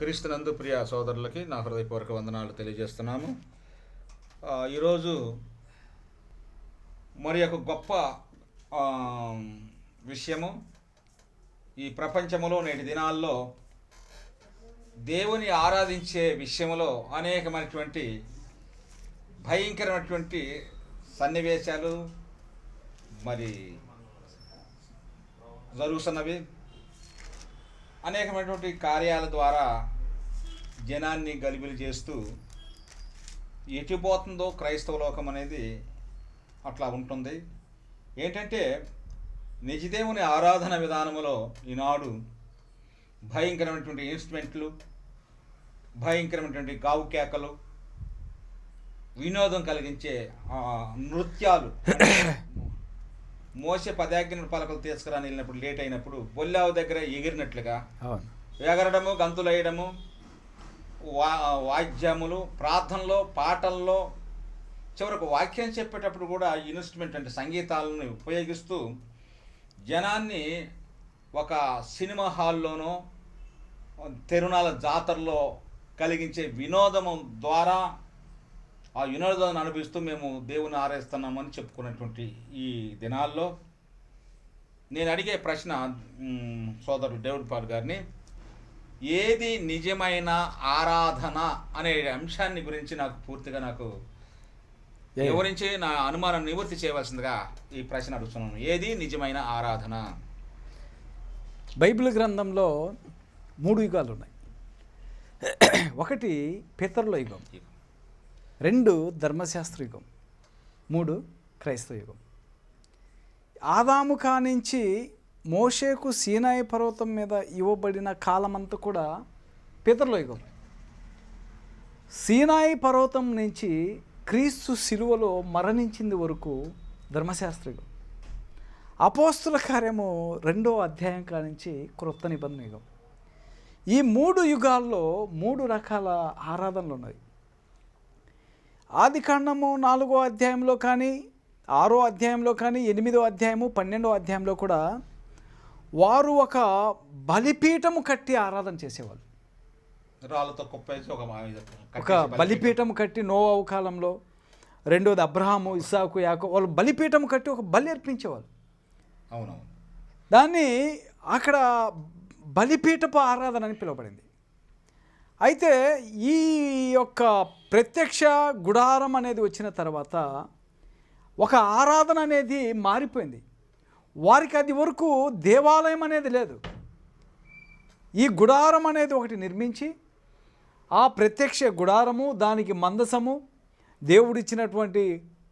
క్రీస్తునందు ప్రియ సోదరులకి నా హృదయపూర్వక వందనాలు తెలియజేస్తున్నాము. ఈరోజు మరి ఒక గొప్ప విషయము. ఈ ప్రపంచంలో నేటి దినాల్లో దేవుని ఆరాధించే విషయంలో అనేకమైనటువంటి భయంకరమైనటువంటి సన్నివేశాలు మరి జరుగుతున్నవి. అనేకమైనటువంటి కార్యాల ద్వారా జనాన్ని గలిబిలి చేస్తూ ఎటుపోతుందో క్రైస్తవ లోకం అనేది అట్లా ఉంటుంది. ఏంటంటే నిజదేవుని ఆరాధన విధానములో ఈనాడు భయంకరమైనటువంటి ఇన్స్ట్రుమెంట్లు భయంకరమైనటువంటి గావు కేకలు వినోదం కలిగించే నృత్యాలు మోసే పదాజ్ఞ పలకలు తీసుకురాని వెళ్ళినప్పుడు లేట్ అయినప్పుడు బొల్లావు దగ్గర ఎగిరినట్లుగా ఎగరడము గంతులు వేయడము వా వాద్యములు ప్రార్థనలో పాటల్లో. చివరకు వాక్యం చెప్పేటప్పుడు కూడా ఇన్స్ట్రుమెంట్ అంటే సంగీతాలను ఉపయోగిస్తూ జనాన్ని ఒక సినిమా హాల్లోనో తిరునాల జాతరలో కలిగించే వినోదము ద్వారా ఆ వినోదాన్ని అనుభవిస్తూ మేము దేవుని ఆరేస్తున్నామని చెప్పుకున్నటువంటి ఈ దినాల్లో. నేను అడిగే ప్రశ్న సోదరుడు డేవిడ్ పాల్ గారిని ఏది నిజమైన ఆరాధన అనే అంశాన్ని గురించి నాకు పూర్తిగా నాకు వివరించి నా అనుమానం నివృత్తి చేయవలసిందిగా ఈ ప్రశ్న అడుగుతున్నాను. ఏది నిజమైన ఆరాధన? బైబిల్ గ్రంథంలో మూడు యుగాలు ఉన్నాయి. ఒకటి పితరుల యుగం. రెండు ధర్మశాస్త్ర యుగం. మూడు క్రైస్తవ యుగం. ఆదాము కానించి మోషేకు సీనాయి పర్వతం మీద ఇవ్వబడిన కాలమంతా కూడా పితరుల యుగం సీనాయి పర్వతం నుంచి క్రీస్తు శిలువలో మరణించింది వరకు ధర్మశాస్త్రయుగం అపోస్తుల కార్యము రెండో అధ్యాయం కానించి క్రొత్త నిబంధన యుగం ఈ మూడు యుగాల్లో మూడు రకాల ఆరాధనలు ఉన్నాయి. ఆది కాండము నాలుగో అధ్యాయంలో కానీ ఆరో అధ్యాయంలో కానీ ఎనిమిదో అధ్యాయము పన్నెండో అధ్యాయంలో కూడా వారు ఒక బలిపీఠము కట్టి ఆరాధన చేసేవాళ్ళు. రాళ్ళతో ఒక బలిపీఠం. కట్టి నోవావు కాలంలో రెండోది అబ్రహాము ఇస్సాకు యాకో వాళ్ళు బలిపీఠం కట్టి ఒక బలి అర్పించేవాళ్ళు. అవునవును. దాన్ని అక్కడ బలిపీఠపు ఆరాధన అని పిలువబడింది. అయితే ఈ యొక్క ప్రత్యక్ష గుడారం అనేది వచ్చిన తర్వాత ఒక ఆరాధన అనేది మారిపోయింది. వారికి అది వరకు దేవాలయం అనేది లేదు. ఈ గుడారం అనేది ఒకటి నిర్మించి ఆ ప్రత్యక్ష గుడారము దానికి మందసము దేవుడిచ్చినటువంటి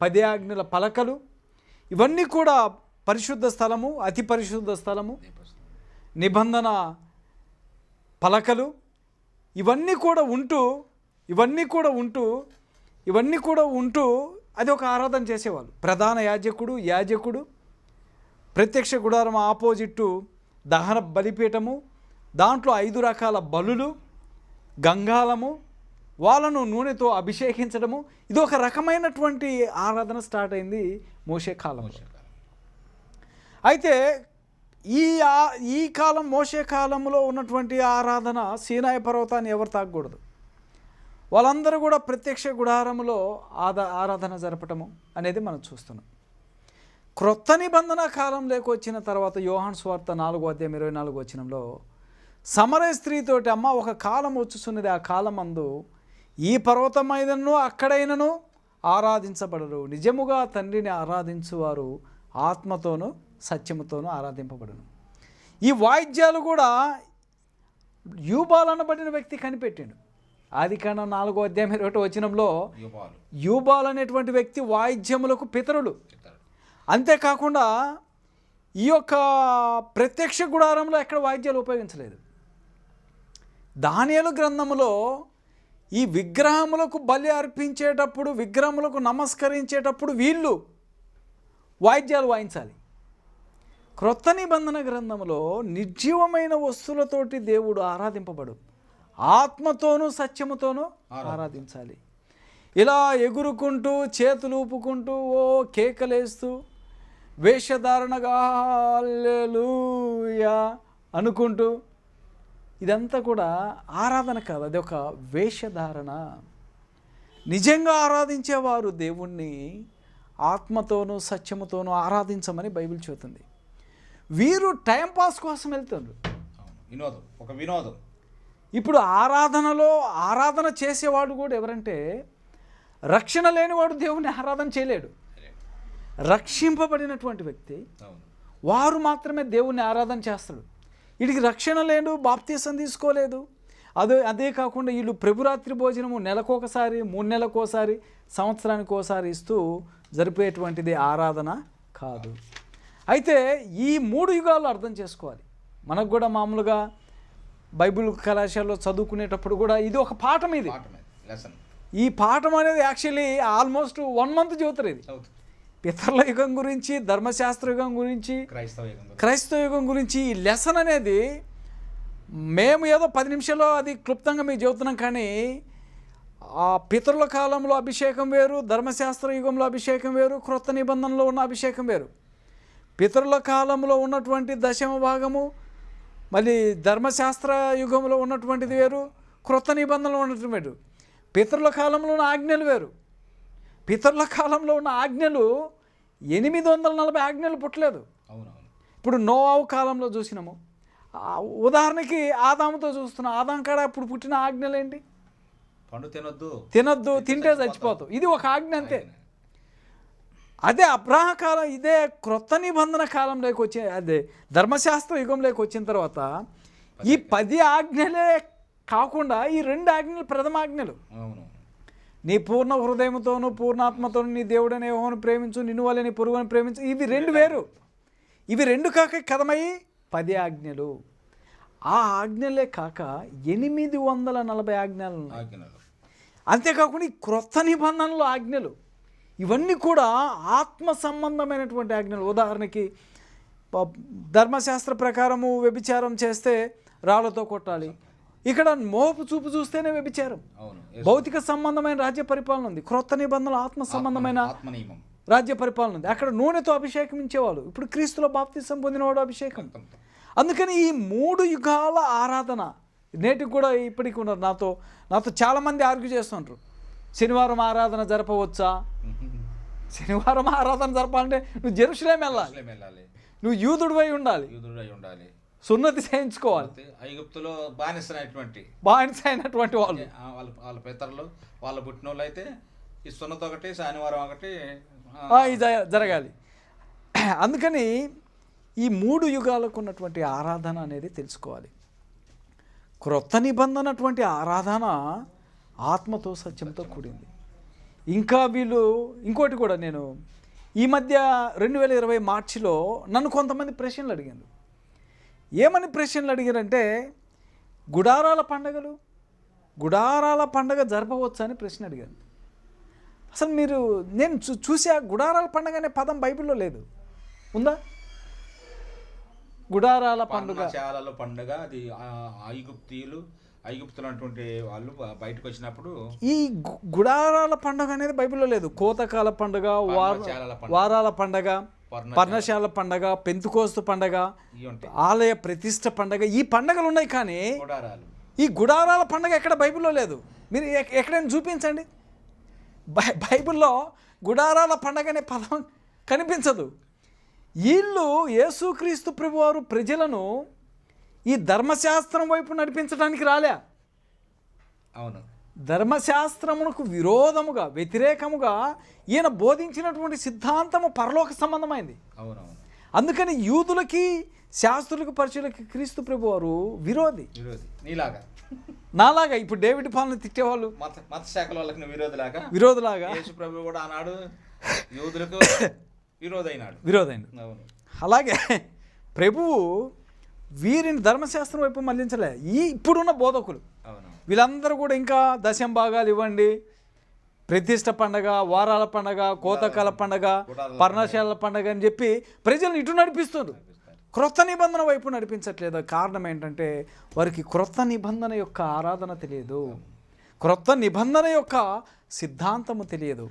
పది ఆజ్ఞల పలకలు ఇవన్నీ కూడా పరిశుద్ధ స్థలము అతి పరిశుద్ధ స్థలము నిబంధన పలకలు ఇవన్నీ కూడా ఉంటూ ఇవన్నీ కూడా ఉంటూ ఇవన్నీ కూడా ఉంటూ అది ఒక ఆరాధన చేసేవాళ్ళు. ప్రధాన యాజకుడు యాజకుడు ప్రత్యక్ష గుడారం ఆపోజిట్టు దహన బలిపీఠము దాంట్లో ఐదు రకాల బలులు గంగాలము వాళ్ళను నూనెతో అభిషేకించడము. ఇది ఒక రకమైనటువంటి ఆరాధన స్టార్ట్ అయింది మోసే కాలంలో. అయితే ఈ ఈ కాలం మోసే కాలంలో ఉన్నటువంటి ఆరాధన సీనాయ పర్వతాన్ని ఎవరు తాగకూడదు వాళ్ళందరూ కూడా ప్రత్యక్ష గుడారములో ఆదా ఆరాధన జరపటము అనేది మనం చూస్తున్నాం. క్రొత్త నిబంధన కాలం లేకొచ్చిన తర్వాత యోహాన్ స్వార్త నాలుగో అధ్యాయం ఇరవై నాలుగు వచ్చినంలో సమర స్త్రీతోటి అమ్మ ఒక కాలం వచ్చుచున్నది ఆ కాలం అందు ఈ పర్వతమైనను అక్కడైనను ఆరాధించబడరు. నిజముగా తండ్రిని ఆరాధించువారు ఆత్మతోనూ సత్యముతోనూ ఆరాధింపబడును. ఈ వాయిద్యాలు కూడా యూబాల్ అనబడిన వ్యక్తి కనిపెట్టిండు. ఆది కాండం నాలుగో అధ్యాయం ఇరవై యువాలు యూబాల్. అనేటువంటి వ్యక్తి వాయిద్యములకు పితరుడు. అంతేకాకుండా ఈ యొక్క ప్రత్యక్ష గుడారంలో ఎక్కడ వాయిద్యాలు ఉపయోగించలేదు. దానియలు గ్రంథములో ఈ విగ్రహములకు బలి అర్పించేటప్పుడు విగ్రహములకు నమస్కరించేటప్పుడు వీళ్ళు వాయిద్యాలు వాయించాలి. క్రొత్త నిబంధన గ్రంథములో నిర్జీవమైన వస్తువులతోటి దేవుడు ఆరాధింపబడు. ఆత్మతోనూ సత్యముతోనూ ఆరాధించాలి. ఇలా ఎగురుకుంటూ చేతులు ఊపుకుంటూ ఓ కేకలేస్తూ వేషధారణగా అనుకుంటూ ఇదంతా కూడా ఆరాధన కాదు అది ఒక వేషధారణ. నిజంగా ఆరాధించేవారు దేవుణ్ణి ఆత్మతోనూ సత్యముతోనూ ఆరాధించమని బైబిల్ చెబుతుంది. వీరు టైంపాస్ కోసం అవును వినోదం ఒక వినోదం. ఇప్పుడు ఆరాధనలో ఆరాధన చేసేవాడు కూడా ఎవరంటే రక్షణ లేనివాడు దేవుని ఆరాధన చేయలేడు. రక్షింపబడినటువంటి వ్యక్తి. వారు మాత్రమే దేవుణ్ణి ఆరాధన చేస్తాడు. వీడికి రక్షణ లేడు బాప్తీసం తీసుకోలేదు. అదే అదే కాకుండా వీళ్ళు ప్రభురాత్రి భోజనము నెలకొకసారి మూడు నెలకోసారి సంవత్సరానికి ఒకసారి ఇస్తూ జరిపేటువంటిది ఆరాధన కాదు. అయితే ఈ మూడు యుగాలు అర్థం చేసుకోవాలి. మనకు కూడా మామూలుగా బైబిల్ కళాశాలలో చదువుకునేటప్పుడు కూడా ఇది ఒక పాఠం ఇది. ఈ పాఠం అనేది యాక్చువల్లీ ఆల్మోస్ట్ వన్ మంత్ చదువుతారు ఇది. పితరుల యుగం గురించి ధర్మశాస్త్ర యుగం గురించి క్రైస్తవ యుగం గురించి. క్రైస్తవ యుగం గురించి ఈ లెసన్ అనేది మేము ఏదో పది నిమిషాల్లో అది క్లుప్తంగా మీకు చెబుతున్నాం కానీ ఆ పితరుల కాలంలో అభిషేకం వేరు ధర్మశాస్త్ర యుగంలో అభిషేకం వేరు క్రొత్త నిబంధనలో ఉన్న అభిషేకం వేరు. పితరుల కాలంలో ఉన్నటువంటి దశమ భాగము మళ్ళీ ధర్మశాస్త్ర యుగంలో ఉన్నటువంటిది వేరు క్రొత్త నిబంధనలో ఉన్నటువంటి వేరు. పితరుల కాలంలో ఉన్న ఆజ్ఞలు వేరు. పితరుల కాలంలో ఉన్న ఆజ్ఞలు ఎనిమిది వందల నలభై ఆజ్ఞలు పుట్టలేదు. ఇప్పుడు నోవావు కాలంలో చూసినాము. ఉదాహరణకి ఆదాముతో చూస్తున్నాం ఆదాం కాడ ఇప్పుడు పుట్టిన ఆజ్ఞలు ఏంటి పండు తినొద్దు. తినొద్దు తింటే చచ్చిపోతావు. ఇది ఒక ఆజ్ఞ అంతే. అదే అబ్రాహ కాలం ఇదే క్రొత్త నిబంధన కాలంలోకి వచ్చే అదే ధర్మశాస్త్ర యుగంలోకి వచ్చిన తర్వాత ఈ పది ఆజ్ఞలే కాకుండా ఈ రెండు ఆజ్ఞలు ప్రథమ ఆజ్ఞలు. అవును. నీ పూర్ణ హృదయంతోను పూర్ణాత్మతోను నీ దేవుడనే యెహోవాను ప్రేమించు నిన్ను వల్ల నీ పొరుగుని ప్రేమించు. ఇవి రెండు వేరు. ఇవి రెండు కాక కథమయ్యి పది ఆజ్ఞలు. ఆ ఆజ్ఞలే కాక ఎనిమిది వందల నలభై ఆజ్ఞలు అంతేకాకుండా ఈ క్రొత్త నిబంధనలు ఆజ్ఞలు. ఇవన్నీ కూడా ఆత్మ సంబంధమైనటువంటి ఆజ్ఞలు. ఉదాహరణకి ధర్మశాస్త్ర ప్రకారము వ్యభిచారం చేస్తే రాళ్ళతో కొట్టాలి. ఇక్కడ మోపు చూపు చూస్తేనే వ్యభిచారం. భౌతిక సంబంధమైన రాజ్య పరిపాలన ఉంది. క్రొత్త నిబంధనలు ఆత్మ సంబంధమైన రాజ్య పరిపాలన ఉంది. అక్కడ నూనెతో అభిషేకం ఇచ్చేవాళ్ళు. ఇప్పుడు క్రీస్తులో బాప్తిసం పొందినవాడు అభిషేకం. అందుకని ఈ మూడు యుగాల ఆరాధన నేటికి కూడా ఇప్పటికి ఉన్నారు. నాతో నాతో చాలామంది ఆర్గ్యూ చేస్తుంటారు. శనివారం ఆరాధన జరపవచ్చా? శనివారం ఆరాధన జరపాలంటే నువ్వు జెరూసలేం వెళ్ళాలి. నువ్వు యూదుడివై ఉండాలి. యూదుడు అయి ఉండాలి. సున్నతి చేయించుకోవాలి ఐగుప్తులో బానిసనటువంటి బానిస అయినటువంటి వాళ్ళు వాళ్ళ వాళ్ళ పితరులు వాళ్ళ పుట్టిన వాళ్ళు అయితే ఈ సున్నత ఒకటి శనివారం ఒకటి ఇది జరగాలి. అందుకని ఈ మూడు యుగాలకు ఉన్నటువంటి ఆరాధన అనేది తెలుసుకోవాలి. క్రొత్త నిబంధన అటువంటి ఆరాధన ఆత్మతో సత్యంతో కూడింది. ఇంకా వీళ్ళు ఇంకోటి కూడా నేను ఈ మధ్య రెండు వేల ఇరవై మార్చిలో నన్ను కొంతమంది ప్రశ్నలు అడిగారు. ఏమని ప్రశ్నలు అడిగారంటే గుడారాల పండగలు గుడారాల పండగ జరపవచ్చా అని ప్రశ్న అడిగారు. అసలు మీరు నేను చూ చూసా గుడారాల పండగ అనే పదం బైబిల్లో లేదు. ఉందా? గుడారాల పండుగ. పర్ణశాలల పండుగ అది ఐగుప్తీయులు ఐగుప్తులు అటువంటి వాళ్ళు బయటకు వచ్చినప్పుడు ఈ గుడారాల పండుగ అనేది బైబిల్లో లేదు. కోతకాల పండుగ. వారాల పండగ. పర్ణశాల. పండగ పెంతుకోస్తు పండగ ఆలయ ప్రతిష్ట పండగ ఈ పండగలు ఉన్నాయి కానీ ఈ గుడారాల పండగ ఎక్కడ బైబిల్లో లేదు. మీరు ఎక్- ఎక్కడైనా చూపించండి. బై బైబిల్లో గుడారాల పండగ అనే పదం కనిపించదు. వీళ్ళు యేసుక్రీస్తు ప్రభువారు ప్రజలను ఈ ధర్మశాస్త్రం వైపు నడిపించడానికి రాలే. అవును. ధర్మశాస్త్రమునకు విరోధముగా వ్యతిరేకముగా ఈయన బోధించినటువంటి సిద్ధాంతము పరలోక సంబంధమైంది. అవునవును. అందుకని యూదులకి శాస్త్రులకు పరిచయులకి క్రీస్తు ప్రభువారు విరోధి. విరోధి. నీలాగా. నాలాగా. ఇప్పుడు డేవిడ్ పాలన తిట్టేవాళ్ళు. మత మత శాఖల వాళ్ళకి విరోధిలాగా? విరోధులాగా. యేసు ప్రభు కూడా ఆనాడు యూదులకు విరోధైనాడు. విరోధైంది అవును. అలాగే ప్రభువు వీరిని ధర్మశాస్త్రం వైపు మళ్ళించలే. ఈ ఇప్పుడున్న బోధకులు. అవును. వీళ్ళందరూ కూడా ఇంకా దశం భాగాలు ఇవ్వండి. ప్రతిష్ట పండగ వారాల పండగ కోతకాల పండగ పర్ణశాల పండగ అని చెప్పి ప్రజలను ఇటు నడిపిస్తున్నారు. క్రొత్త నిబంధన వైపు నడిపించట్లేదు. కారణం ఏంటంటే వారికి క్రొత్త నిబంధన యొక్క ఆరాధన తెలియదు. క్రొత్త నిబంధన యొక్క సిద్ధాంతము తెలియదు.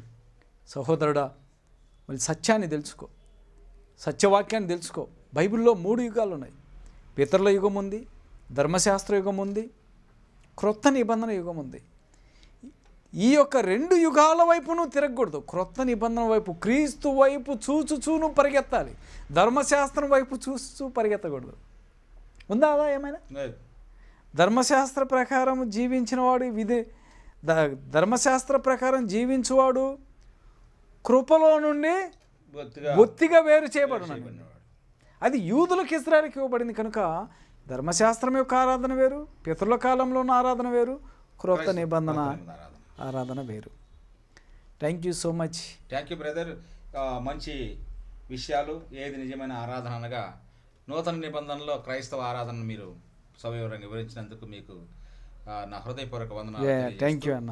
సహోదరుడా మళ్ళీ సత్యాన్ని తెలుసుకో. సత్యవాక్యాన్ని తెలుసుకో. బైబిల్లో మూడు యుగాలు ఉన్నాయి పితరుల యుగం ఉంది ధర్మశాస్త్ర యుగం ఉంది క్రొత్త నిబంధన యుగం ఉంది. ఈ యొక్క రెండు యుగాల వైపు నువ్వు తిరగకూడదు. క్రొత్త నిబంధన వైపు క్రీస్తు వైపు చూచుచూ నువ్వు పరిగెత్తాలి. ధర్మశాస్త్రం వైపు చూస్తూ పరిగెత్తకూడదు. ఉందా అలా ఏమైనా. ధర్మశాస్త్ర ప్రకారం జీవించిన వాడు విధి ధర్మశాస్త్ర ప్రకారం జీవించువాడు కృపలో నుండి బొత్తిగా వేరు చేయబడును. అది యూదులకు ఇస్రాయల్కి ఇవ్వబడింది కనుక ధర్మశాస్త్రం యొక్క ఆరాధన వేరు పితరుల కాలంలో ఉన్న ఆరాధన వేరు క్రొత్త నిబంధన ఆరాధన. వేరు. Thank you so much thank you brother మంచి విషయాలు ఏది నిజమైన ఆరాధన అనగా నూతన నిబంధనలో క్రైస్తవ ఆరాధన మీరు సవివరంగా వివరించినందుకు మీకు నా హృదయపూర్వక వందనాలు థ్యాంక్ యూ అన్న.